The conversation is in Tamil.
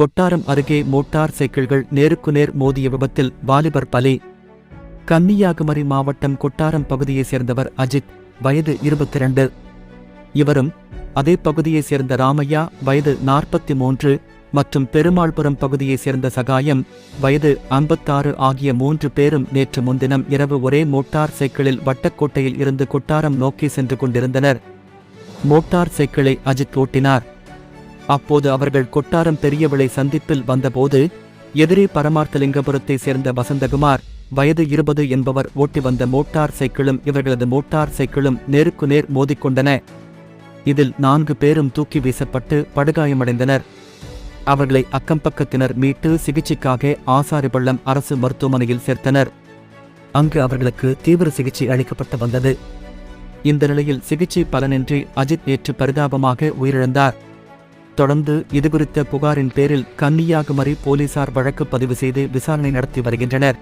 கொட்டாரம் அருகே மோட்டார் சைக்கிள்கள் நேருக்கு நேர் மோதிய விபத்தில் வாலிபர் பலி. கன்னியாகுமரி மாவட்டம் கொட்டாரம் பகுதியைச் சேர்ந்தவர் அஜித் வயது இருபத்தி இரண்டு இவரும் அதே பகுதியைச் சேர்ந்த ராமையா வயது நாற்பத்தி மூன்று மற்றும் பெருமாள்புரம் பகுதியைச் சேர்ந்த சகாயம் வயது ஐம்பத்தாறு ஆகிய மூன்று பேரும் நேற்று முன்தினம் இரவு ஒரே மோட்டார் சைக்கிளில் வட்டக்கோட்டையில் இருந்து கொட்டாரம் நோக்கி சென்று கொண்டிருந்தனர். மோட்டார் சைக்கிளை அஜித் ஓட்டினார். அப்போது அவர்கள் கொட்டாரம் பெரியவிளை சந்திப்பில் வந்தபோது எதிரே பரமார்த்தலிங்கபுரத்தைச் சேர்ந்த வசந்தகுமார் வயது இருபது என்பவர் ஓட்டி வந்த மோட்டார் சைக்கிளும் இவர்களது மோட்டார் சைக்கிளும் நேருக்கு நேர் மோதிக்கொண்டன. இதில் நான்கு பேரும் தூக்கி வீசப்பட்டு படுகாயமடைந்தனர். அவர்களை அக்கம்பக்கத்தினர் மீட்டு சிகிச்சைக்காக ஆசாரிபள்ளம் அரசு மருத்துவமனையில் சேர்த்தனர். அங்கு அவர்களுக்கு தீவிர சிகிச்சை அளிக்கப்பட்டு வந்தது. இந்த நிலையில் சிகிச்சை பலனின்றி அஜித் நேற்று பரிதாபமாக உயிரிழந்தார். தொடர்ந்து இதுகுறித்த புகாரின் பேரில் கன்னியாகுமரி போலீசார் வழக்கு பதிவு செய்து விசாரணை நடத்தி வருகின்றனர்.